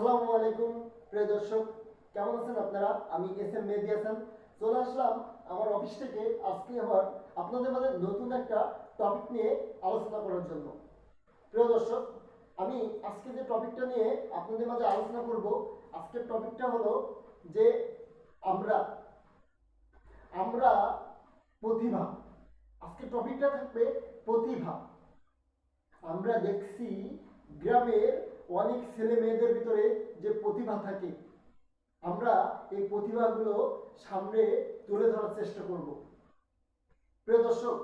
আসসালামু আলাইকুম, প্রিয় দর্শক, কেমন আছেন আপনারা? আমি এস এম মেহেদি হাসান। চলে আসলাম আমার অফিস থেকে। আজকে আবার আপনাদের মাঝে নতুন একটা টপিক নিয়ে আলোচনা করার জন্য। প্রিয় দর্শক, আমি আজকে যে টপিকটা নিয়ে আপনাদের মাঝে আলোচনা করব, আজকের টপিকটা হলো যে আমরা আমরা প্রতিভা। আজকের টপিকটা থাকবে প্রতিভা। আমরা দেখছি গ্রামের অনেক ছেলে মেয়েদের ভিতরে যে প্রতিভা থাকে, আমরা এই প্রতিভাগুলো সামনে তুলে ধরার চেষ্টা করব। প্রিয় দর্শক,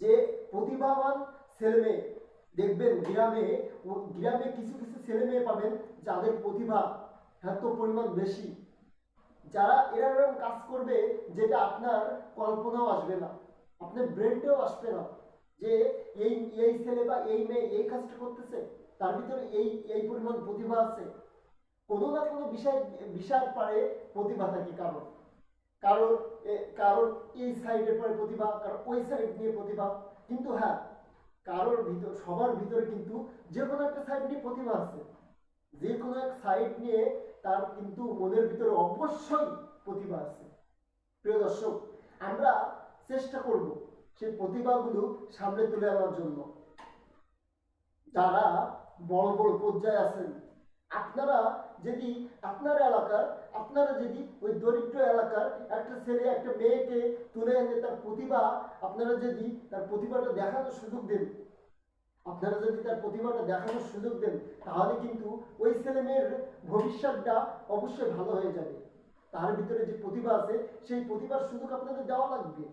যে প্রতিভাবান ছেলে মেয়ে, দেখবেন গ্রামে গ্রামে কিছু কিছু ছেলে মেয়ে পাবেন যাদের প্রতিভা এত পরিমাণ বেশি। যারা এরকম কাজ করবে যেটা আপনার কল্পনাও আসবে না, আপনার ব্রেনটাও আসবে না। যে এই এই ছেলে বা এই মেয়ে এই কাজটা করতেছে, তার ভিতরে এই এই পরিমাণ প্রতিভা আছে। কোনো না কোনো বিষয়, বিষয়ের পারে প্রতিভা থাকে কারণ কারোর, এ- কারোর এই সাইডের পরে প্রতিভা, কারোর ওই সাইড নিয়ে প্রতিভা। কিন্তু হ্যাঁ কারোর ভিতর, সবার ভিতরে কিন্তু যে কোনো একটা সাইড নিয়ে প্রতিভা আছে। যে কোনো এক সাইড নিয়ে তার কিন্তু মনের ভিতরে অবশ্যই প্রতিভা আছে। প্রিয় দর্শক, আমরা চেষ্টা করব সেই প্রতিভাগুলো সামনে তুলে আনার জন্য। যারা বড় বড় পর্যায়ে আছেন, আপনারা যদি আপনার এলাকার, আপনারা যদি ওই দরিদ্র এলাকার একটা ছেলে, একটা মেয়েকে তুলে এনে তার প্রতিভা, আপনারা যদি তার প্রতিভাটা দেখানোর সুযোগ দেন, আপনারা যদি তার প্রতিভাটা দেখানোর সুযোগ দেন, তাহলে কিন্তু ওই ছেলে মেয়ের ভবিষ্যৎটা অবশ্যই ভালো হয়ে যাবে। তার ভিতরে যে প্রতিভা আছে, সেই প্রতিভার সুযোগ আপনাদের দেওয়া লাগবে।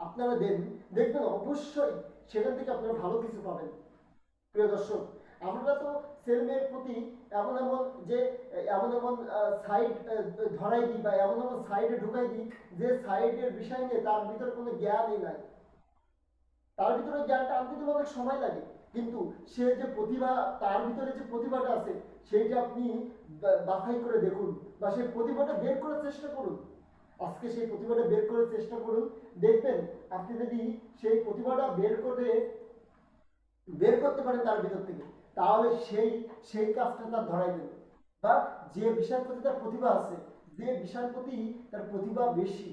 আপনারা দেন, দেখবেন অবশ্যই সেখান থেকে আপনারা ভালো কিছু পাবেন। প্রিয় দর্শক, আমরা তো ছেলে মেয়ের প্রতি এমন এমন যে, এমন এমন সাইড ধরাই দিই বা এমন এমন সাইডে ঢুকাই দিই যে সাইডের বিষয় নিয়ে তার ভিতরে কোনো জ্ঞানই নাই। তার ভিতরে জ্ঞানটা আনতে গেলে অনেক সময় লাগে, কিন্তু সে যে প্রতিভা, তার ভিতরে যে প্রতিভাটা আছে, সেইটা আপনি বাছাই করে দেখুন বা সেই প্রতিভাটা বের করার চেষ্টা করুন। আজকে সেই প্রতিভাটা বের করার চেষ্টা করুন। দেখবেন, আপনি যদি সেই প্রতিভাটা বের করে বের করতে পারেন তার ভিতর থেকে, তাহলে সেই সেই কাজটা তার ধরাই দেবে। বা যে বিষয়ের প্রতি তার প্রতিভা আছে, যে বিষয়ের প্রতি তার প্রতিভা বেশি,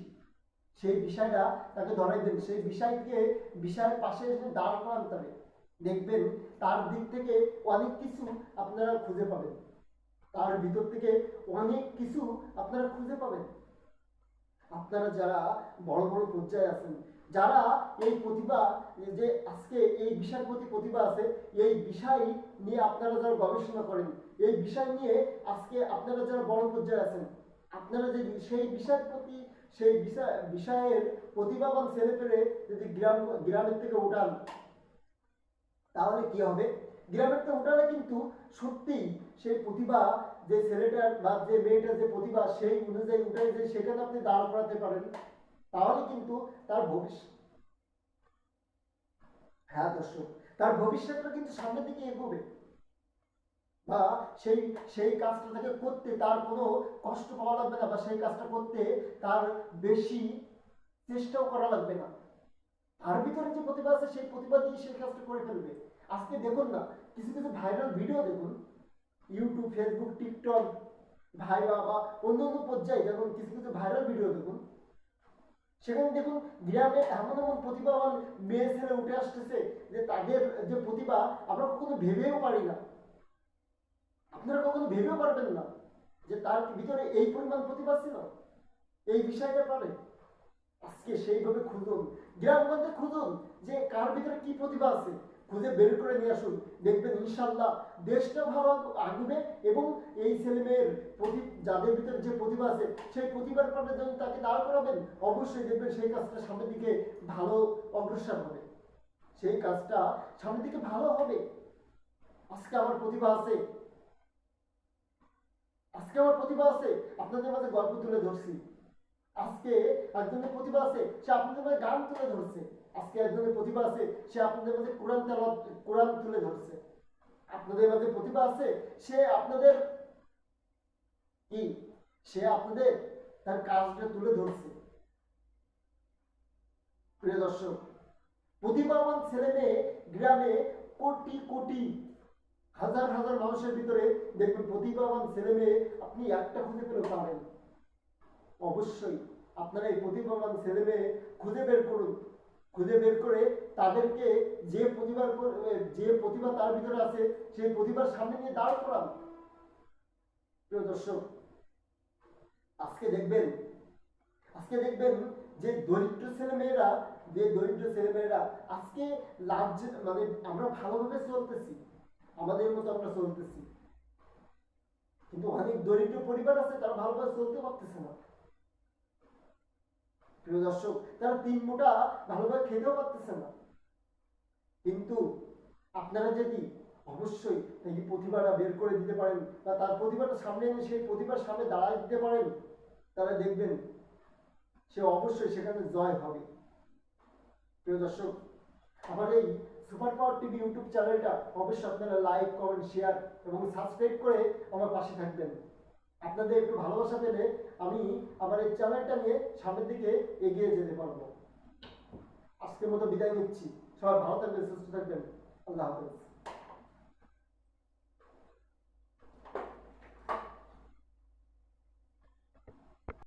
সেই বিষয়টা তাকে ধরাই দেবে। সেই বিষয়কে, বিষয়ের পাশে এসে দাঁড় করান তবে দেখবেন, তার দিক থেকে অনেক কিছু আপনারা খুঁজে পাবেন। তার ভিতর থেকে অনেক কিছু আপনারা খুঁজে পাবেন। আপনারা যারা বড় বড় পর্যায়ে আছেন, যারা এই প্রতিভা যে আজকে এই বিষয়ের প্রতি প্রতিভা আছে, এই বিষয় নিয়ে আপনারা যারা গবেষণা করেন, এই বিষয় নিয়ে আজকে আপনারা যারা বড় পর্যায়ে আছেন, আপনারা যদি সেই বিষয়ের প্রতি, সেই বিষয়, বিষয়ের প্রতিভাবান ছেলে পেলে যদি গ্রাম, গ্রামের থেকে উঠান, তাহলে কি হবে? গ্রামের থেকে উঠালে কিন্তু সত্যি সেই প্রতিভা যে ছেলেটার বা যে মেয়েটার যে প্রতিভা সেই অনুযায়ী উঠে যে সেখানে আপনি দাঁড় করাতে পারেন, তাহলে কিন্তু তার ভবিষ্যৎ হ্যাঁ দর্শক, তার ভবিষ্যৎটা কিন্তু সামনের দিকে এগোবে। বা সেই সেই কাজটা তাকে করতে তার কোনো কষ্ট পাওয়া লাগবে না বা সেই কাজটা করতে তার বেশি চেষ্টাও করা লাগবে না। তার ভিতরে যে প্রতিভা আছে সেই প্রতিভা দিয়ে সেই কাজটা করে ফেলবে। আজকে দেখুন না, কিছু কিছু ভাইরাল ভিডিও দেখুন ইউটিউব ফেসবুক টিকটক ভাই বাবা অন্য অন্য পর্যায়ে যেমন কিছু কিছু ভাইরাল ভিডিও দেখুন, সেখানে দেখুন গ্রামে এমন এমন প্রতিভাবান মেয়ে ছেলে উঠে আসতেছে যে তাদের যে প্রতিভা আমরা কখনো ভেবেও পারি না। আপনারা কখনো ভেবেও পারবেন না যে তার ভিতরে এই পরিমাণ প্রতিভা ছিল? এই বিষয়টা পারে। আজকে সেইভাবে খুঁজুন, গ্রামগঞ্জে খুঁজুন যে কার ভিতরে কি প্রতিভা আছে। খুঁজে বের করে নিয়ে আসুন। দেখবেন ইনশাল্লাহ দেশটা ভালো আগবে এবং এই ছেলে মেয়ের প্রতি যাদের ভিতরে যে প্রতিভা আছে, সেই প্রতিভার কারণে যখন তাকে দাঁড় করাবেন, অবশ্যই দেখবেন সেই কাজটা সামনের দিকে ভালো অগ্রসর হবে। সেই কাজটা সামনের দিকে ভালো হবে। আজকে আমার প্রতিভা আছে। আজকে আমার প্রতিভা আছে। আপনাদের মাঝে গল্প তুলে ধরছি। আজকে একজনের প্রতিভা আছে, সে আপনাদের মাঝে গান তুলে ধরছে। আজকে একজনের প্রতিভা আছে, সে আপনাদের মাঝে কোরআন তেলাওয়াত, কোরআন তুলে ধরছে। আপনাদের মাঝে প্রতিভা আছে, সে আপনাদের কি? সে আপনাদের তার কাজটা তুলে ধরছে। প্রিয় দর্শক, প্রতিভাবান ছেলে মেয়ে গ্রামে কোটি কোটি, হাজার হাজার মানুষের ভিতরে দেখবেন প্রতিভাবান ছেলে মেয়ে আপনি একটা খুঁজে পেলেও পাবেন। অবশ্যই আপনারা এই প্রতিভাবান ছেলে মেয়ে খুঁজে বের করুন। খুঁজে বের করে তাদেরকে যে প্রতিভার যে প্রতিভা তার ভিতরে আছে, সেই প্রতিভার সামনে নিয়ে দাঁড় করান। প্রিয় দর্শক, আজকে দেখবেন আজকে দেখবেন যে দরিদ্র ছেলে মেয়েরা যে দরিদ্র ছেলে মেয়েরা আজকে লাভ মানে আমরা ভালোভাবে চলতেছি, আমাদের মতো আমরা চলতেছি। কিন্তু অনেক দরিদ্র পরিবার আছে, তারা ভালোভাবে চলতে পারতেছে না। প্রিয় দর্শক, তারা তিন মোটা ভালোভাবে খেতেও পারতেছে না। কিন্তু আপনারা যদি অবশ্যই এই প্রতিভাটা বের করে দিতে পারেন বা তার প্রতিভাটা সামনে এনে সেই প্রতিভার সামনে দাঁড়ায় দিতে পারেন তারা দেখবেন সে অবশ্যই সেখানে জয় হবে। প্রিয় দর্শক, আমার এই সুপার পাওয়ার টিভি ইউটিউব চ্যানেলটা অবশ্যই আপনারা লাইক, কমেন্ট শেয়ার এবং সাবস্ক্রাইব করে আমার পাশে থাকবেন। আপনাদের একটু ভালোবাসা পেলে আমি আমার এই চ্যানেলটা নিয়ে সামনের দিকে এগিয়ে যেতে পারব। আজকের মতো বিদায় নিচ্ছি। সবাই ভালো থাকবেন, সুস্থ থাকবেন। আল্লাহ হাফেজ।